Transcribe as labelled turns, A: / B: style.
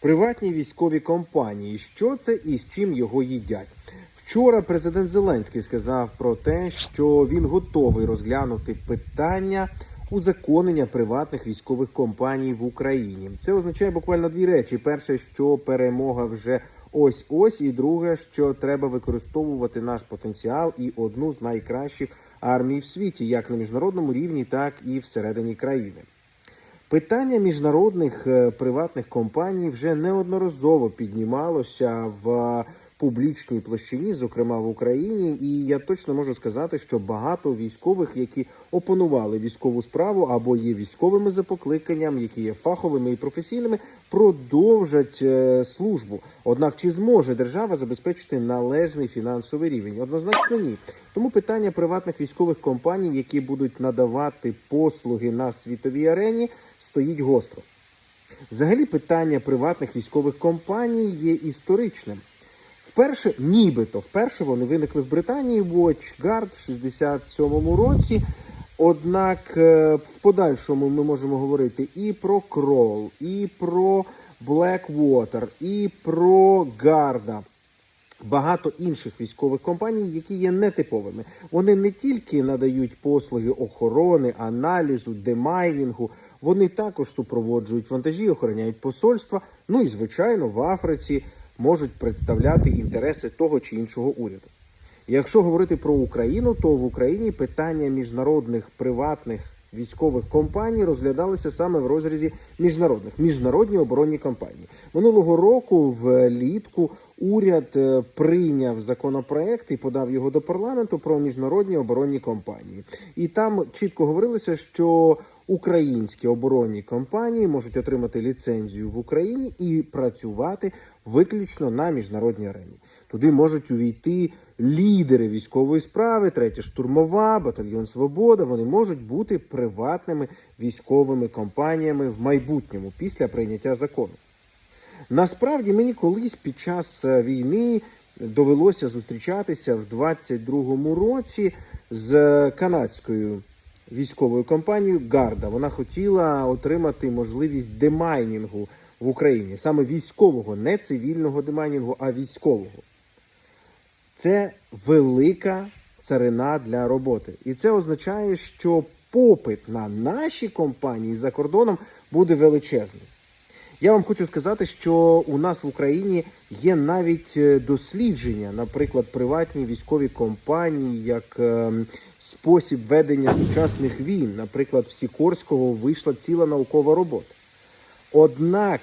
A: Приватні військові компанії. Що це і з чим його їдять? Вчора президент Зеленський сказав про те, що він готовий розглянути питання узаконення приватних військових компаній в Україні. Це означає буквально дві речі: перше, що перемога вже ось ось, і друге, що треба використовувати наш потенціал і одну з найкращих армій в світі, як на міжнародному рівні, так і всередині країни. Питання міжнародних е, приватних компаній вже неодноразово піднімалося в публічній площині, зокрема в Україні. І я точно можу сказати, що багато військових, які опанували військову справу або є військовими за покликанням, які є фаховими і професійними, продовжать е, службу. Однак чи зможе держава забезпечити належний фінансовий рівень? Однозначно ні. Тому питання приватних військових компаній, які будуть надавати послуги на світовій арені, стоїть гостро. Взагалі, питання приватних військових компаній є історичним. Вперше, нібито, вперше вони виникли в Британії WatchGuard в 67-му році. Однак е, в подальшому ми можемо говорити і про Крол, і про Blackwater, і про Гарда. Багато інших військових компаній, які є нетиповими. Вони не тільки надають послуги охорони, аналізу, демайнінгу, вони також супроводжують вантажі, охороняють посольства. Ну і звичайно, в Африці можуть представляти інтереси того чи іншого уряду. Якщо говорити про Україну, то в Україні питання міжнародних приватних військових компаній розглядалися саме в розрізі міжнародних міжнародні оборонні компанії. Минулого року влітку уряд е, прийняв законопроект і подав його до парламенту про міжнародні оборонні компанії. І там чітко говорилося, що українські оборонні компанії можуть отримати ліцензію в Україні і працювати виключно на міжнародній арені. Туди можуть увійти лідери військової справи, третя штурмова, батальйон Свобода. Вони можуть бути приватними військовими компаніями в майбутньому після прийняття закону. Насправді мені колись під час е, війни довелося зустрічатися в 22-му році з канадською військовою компанією Гарда. Вона хотіла отримати можливість демайнінгу в Україні, саме військового, не цивільного демайнінгу, а військового. Це велика царина для роботи. І це означає, що попит на наші компанії за кордоном буде величезний. Я вам хочу сказати, що у нас в Україні є навіть е, дослідження, наприклад, приватні військові компанії, як е, спосіб ведення сучасних війн. Наприклад, в Сікорського вийшла ціла наукова робота. Однак